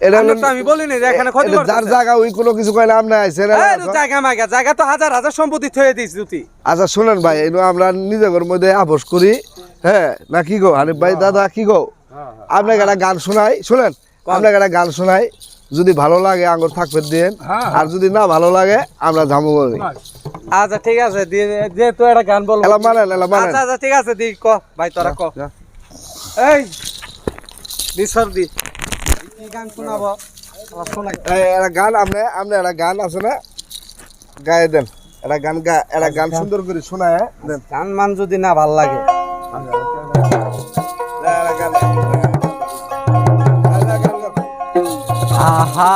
এটা আমি বলিনি যে এখানে ক্ষতি যার জায়গা ওই কোনো কিছু কয় না আপনি আইছেন জায়গা মাগা জায়গা তো হাজার হাজার সম্পত্তি থয়ে তুই আচ্ছা শুনেন ভাই এনো আমরা নিজেদের মধ্যে আপোষ করি হ্যাঁ না কি গো? হানিফ ভাই দাদা কি গো? আপনাকে একটা গান শোনাই শুনেন? আপনাকে একটা গান শোনাই যদি ভালো লাগে আঙ্গুর থাকবে দিন আর যদি না ভালো লাগে আমরা ঝামু করি আচ্ছা ঠিক আছে যে তুই একটা গান বল এলা মানেন এলা মানেন আচ্ছা আচ্ছা ঠিক আছে দি ক। ভাই তোরা ক। এই দি সর দি কি গান শোনাবো। গান আপনি আপনি একটা গান আছে না? গায়ে দেন। একটা গান একটা গান সুন্দর করে শোনায় গান মান যদি না ভালো লাগে। আহা।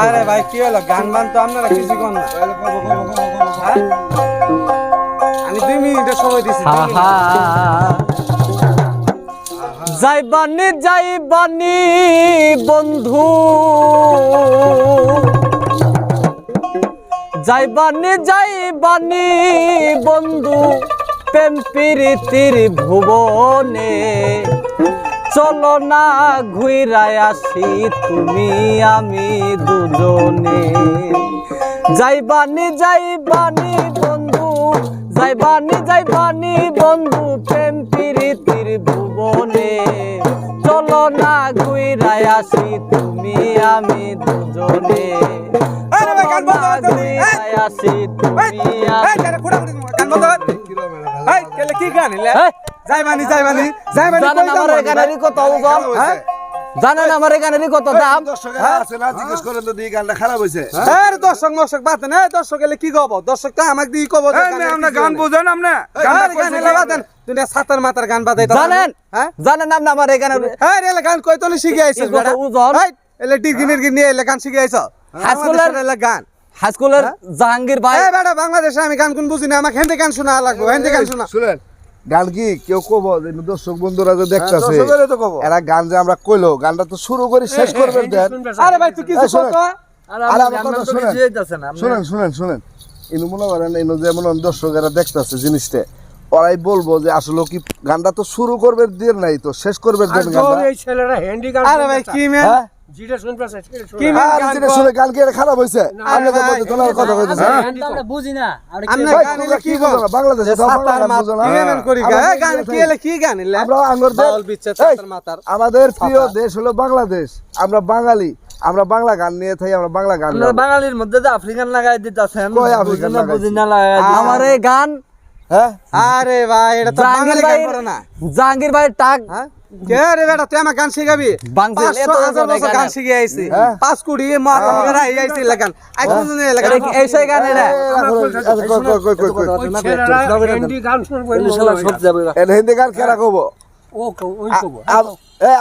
আরে ভাই কি হলো? গান বান তো আপনারা কিছু কোন না। হ্যাঁ? দুই মিনিটের সময় দিছি। যাইবানি যাইবানি বন্ধু। যাইবানি যাইবানি বন্ধু প্রেম প্রীতির ভুবনে। চলো না ঘুরায় আসি তুমি আমি দুজনে। যাইবানি যাইবানি যাইবানি যাইবানি বন্ধু প্রেম প্রীতির ভুবনে। চলো না ঘুরায় আসি তুমি আমি দুজনে। আসি তুমি কি গান! যাইবানি, যাইবানি, যাইবানি কত হ্যাঁ? জানেন আমার এখানেরই কত দাম? না জিজ্ঞেস করেন তো দিয়ে গানটা খারাপ হয়েছে? আরে দর্শক মর্শক বাতেন এই দর্শক এলে কি কব? দর্শক তো আমাকে দিয়ে কব গানের আমরা গান। বুঝেন আপনি গান না সাতার মাতার জানেন? হ্যাঁ? জানেন আপনি আমার এখানে হ্যাঁ এলে গান কই তলে শিখে আইছিস বেটা? এলে টিরগি নিরগি নিয়ে এলে গান শিখে আইছ। হাই এলে গান। হাই জাহাঙ্গীর ভাই বেটা বাংলাদেশে আমি গান কোন বুঝি না আমাকে হিন্দি গান শোনা লাগবে হিন্দি গান শোনা। শুনেন গান কি কেউ কব? দর্শক বন্ধুরা যে দেখতাছে তো কব। এরা গান যে আমরা কইলো গানটা তো শুরু করে শেষ করবেন আরে ভাই তুই কিছু এই শোনেন। শুনেন। শুনেন ইনু মনে করেন ইনু যেমন দর্শকেরা দেখতাছে জিনিসটা। ওরাই বলব যে আসলে কি গানটা তো শুরু করবে দিয়ে নাই তো শেষ করবে দেন গানটা। ছেলেরা হ্যান্ডি গান আরে ভাই কি হ্যাঁ? মাতার। আমাদের প্রিয় দেশ হলো বাংলাদেশ। আমরা বাঙালি। আমরা বাংলা গান নিয়ে থাকি আমরা বাংলা গান। বাঙালির মধ্যে যে আফ্রিকান লাগাই দিতেছেন লাগাই আমার এই গান হ্যাঁ? আরে ভাই এটা তো জাহাঙ্গীর ভাই জাহাঙ্গীর ভাই টাক হ্যাঁ? কে রে বেটা তুই আমার গান শিখাবি গান। শিখে আইছি হ্যাঁ। পাঁচ কোটি মাতারা আইছি লাগান আজ লাগান এটা কি- এই সেই গান এটা এই, রাখো, আচ্ছা, কই, কই, কই, কই, কই। ছেলেরা হ্যান্ডি গান শুনব সব যাবে এটা হিন্দি গান খেলা এই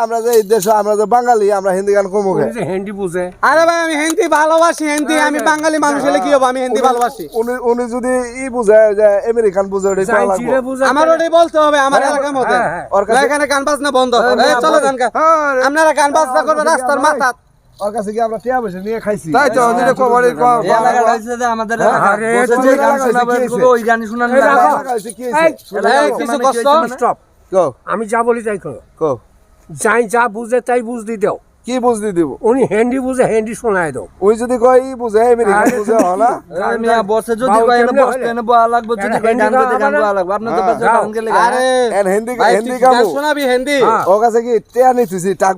আমরা যে এই দেশ আমরা যে বাঙালি আমরা হিন্দি গান কমো হ্যান্ডি বুঝে আরে ভাই আমি হিন্দি ভালোবাসি হিন্দি আমি বাঙালি মানুষ হলে কি হব আমি হিন্দি ভালোবাসি উনি উনি যদি ই বুঝে যে আমেরিকান বুঝে ওটাই আমার ওটাই বলতে হবে আমার এলাকার মধ্যে হ্যাঁ, হ্যাঁ। ওর কাছে- এখানে গান বাজনা বন্ধ চলো গান আপনারা গান বাজনা করবেন রাস্তার মাথা ওর কাছে কি আমরা টিয়া বসে নিয়ে খাইছি তাই তো যেটা কবারের কব এই এলাকা হয়েছে যে আমাদের আরে, গান শোনাবে ওই গানই শোনান কিছু কষ্ট স্টপ আমি যা বলি তাই কো যাই যা বুঝে তাই বুঝতে দাও। কি বুঝতে দিব? উনি হ্যান্ডি বুঝে হ্যান্ডি শোনায় দাও। ওই যদি কয় ই বুঝে আমেরিকান বুঝে হলা। আমি বসে যদি কয় এনে বস কেন বয়া লাগবে যদি কয় ডান হিন্দি গাইতে গান আপনি বয়া লাগবে। আপনার তো হ্যাঁ, গাও। গান গেলে আরে এন হিন্দি হিন্দি গাবো। শোনাবি হিন্দি ও কাছে কি টেয়া নিছিস টাক